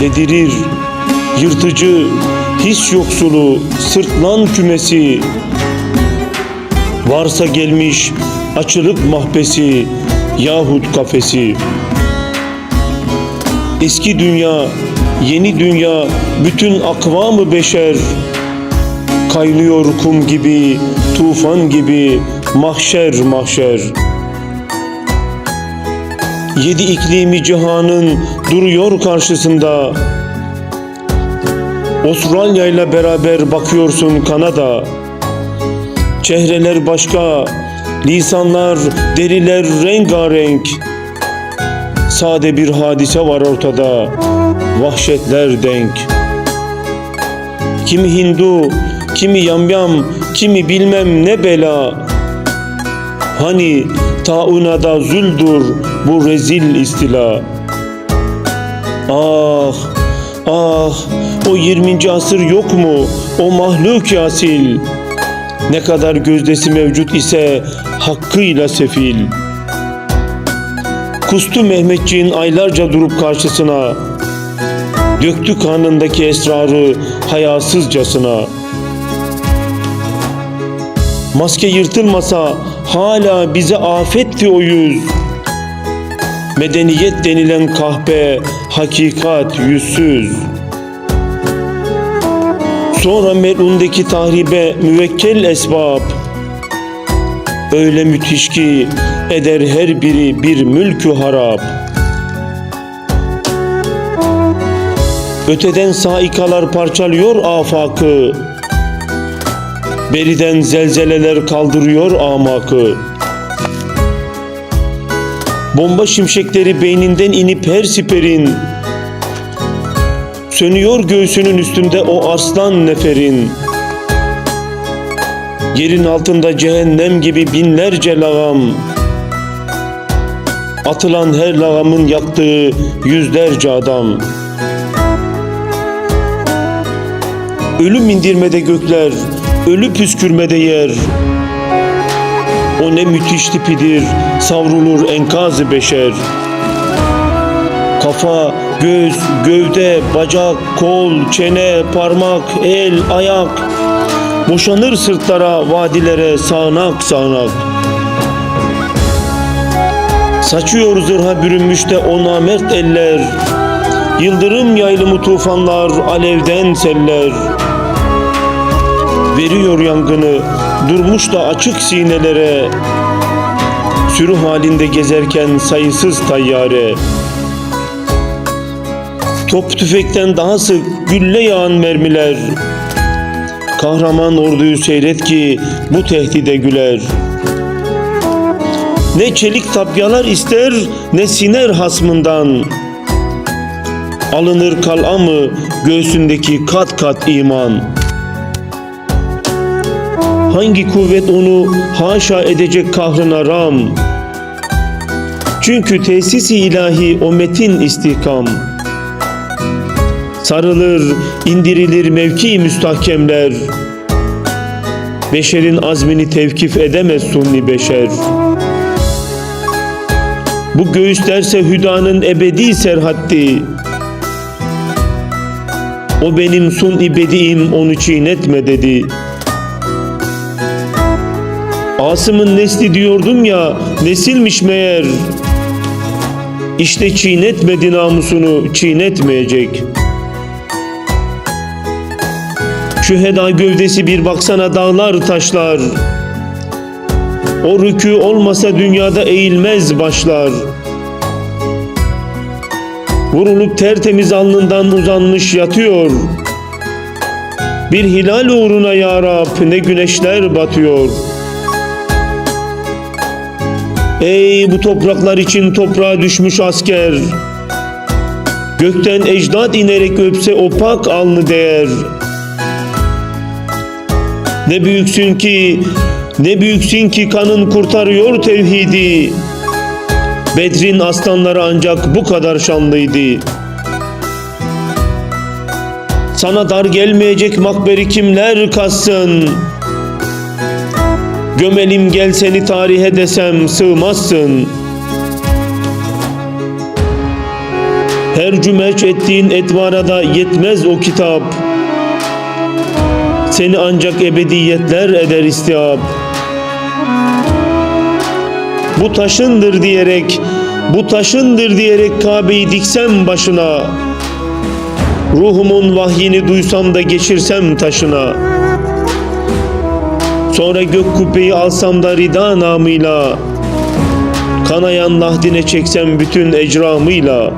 Dedirir. Yırtıcı his yoksulu sırtlan kümesi. Varsa gelmiş açılıp mahbesi yahut kafesi. Eski dünya, yeni dünya, bütün akvamı beşer. Kaynıyor kum gibi, tufan gibi, mahşer mahşer Yedi iklimi cihanın duruyor karşısında Avustralya ile beraber bakıyorsun Kanada Çehreler başka, lisanlar, deriler rengarenk Sade bir hadise var ortada, vahşetler denk. Kimi Hindu, kimi yamyam, kimi bilmem ne bela. Hani taunada züldür bu rezil istila. Ah, ah, o 20. asır yok mu? O mahluk yasil. Ne kadar gözdesi mevcut ise hakkıyla sefil. Kustu Mehmetçiğin aylarca durup karşısına Döktü karnındaki esrarı hayasızcasına Maske yırtılmasa hala bize afetti o yüz Medeniyet denilen kahpe hakikat yüzsüz Sonra melundaki tahribe müvekkel esbab Öyle müthiş ki eder her biri bir mülkü harap. Öteden saikalar parçalıyor afakı. Beriden zelzeleler kaldırıyor amakı. Bomba şimşekleri beyninden inip her siperin. Sönüyor göğsünün üstünde o aslan neferin. Yerin altında cehennem gibi binlerce lağam. Atılan her lağamın yaktığı yüzlerce adam. Ölüm indirmede gökler, ölü püskürmede yer. O ne müthiş tipidir, savrulur enkazı beşer. Kafa, göz, gövde, bacak, kol, çene, parmak, el, ayak. Boşanır sırtlara, vadilere sağanak sağanak. Saçıyor zırha bürünmüş de o namert eller. Yıldırım yaylımı tufanlar, alevden seller Veriyor yangını, durmuş da açık sinelere Sürü halinde gezerken sayısız tayyare. Top tüfekten daha sık gülle yağan mermiler. Kahraman orduyu seyret ki bu tehdide güler. Ne çelik tapyalar ister ne siner hasmından. Alınır kal'a mı göğsündeki kat kat iman Hangi kuvvet onu haşa edecek kahrına ram Çünkü tesisi ilahi o metin istihkam Sarılır, indirilir mevki müstahkemler. Beşerin azmini tevkif edemez sunni beşer. Bu göğüslerse hüdanın ebedi serhatti. O benim sun bediğim onu çiğnetme dedi. Asım'ın nesli diyordum ya nesilmiş meğer. İşte çiğnetmedi namusunu çiğnetmeyecek.'' Şüheda gövdesi bir baksana dağlar taşlar. O rükü olmasa dünyada eğilmez başlar. Vurulup tertemiz alnından uzanmış yatıyor. Bir hilal uğruna ya Rab ne güneşler batıyor. Ey bu topraklar için toprağa düşmüş asker. Gökten ecdat inerek öpse o pak alnı değer. Ne büyüksün ki, ne büyüksün ki kanın kurtarıyor tevhidi. Bedrin aslanları ancak bu kadar şanlıydı. Sana dar gelmeyecek makberi kimler kassın? Gömelim gel seni tarihe desem sığmazsın. Her cümeç ettiğin etvara da yetmez o kitap. Seni ancak ebediyetler eder istihap. Bu taşındır diyerek, bu taşındır diyerek Kabe'yi diksem başına. Ruhumun vahyini duysam da geçirsem taşına. Sonra gök kubbeyi alsam da rida namıyla. Kanayan lahdine çeksem bütün ecramıyla.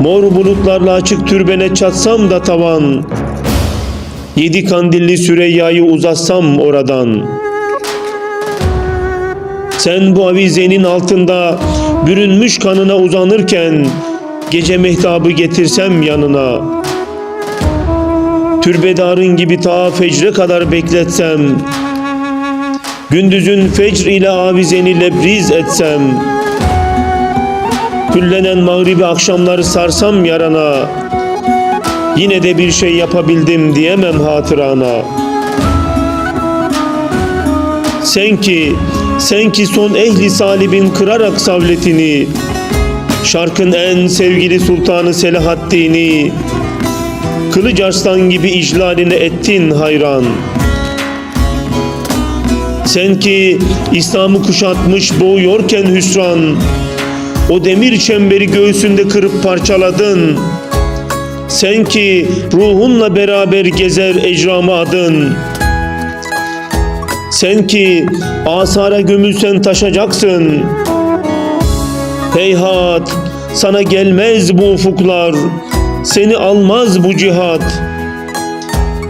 Mor bulutlarla açık türbene çatsam da tavan. Yedi kandilli Süreyya'yı uzatsam oradan. Sen bu avizenin altında bürünmüş kanına uzanırken gece mehtabı getirsem yanına. Türbedarın gibi ta fecre kadar bekletsem. Gündüzün fecr ile avizeni lebriz etsem. Küllenen mağribi akşamları sarsam yarana. Yine de bir şey yapabildim diyemem hatırana. Sen ki, sen ki son ehli salibin kırarak savletini, şarkın en sevgili sultanı Selahaddin'i, kılıç arslan gibi iclaline ettin hayran. Sen ki İslam'ı kuşatmış boğuyorken hüsran, o demir çemberi göğsünde kırıp parçaladın. Sen ki ruhunla beraber gezer ecramı adın. Sen ki asara gömülsen taşacaksın. Heyhat sana gelmez bu ufuklar. Seni almaz bu cihat.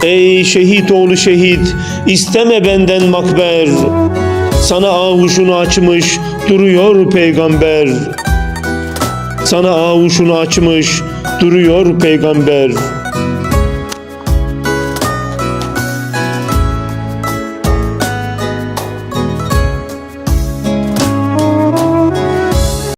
Ey şehit oğlu şehit isteme benden makber. Sana avuşunu açmış duruyor peygamber. Sana avuşunu açmış duruyor peygamber.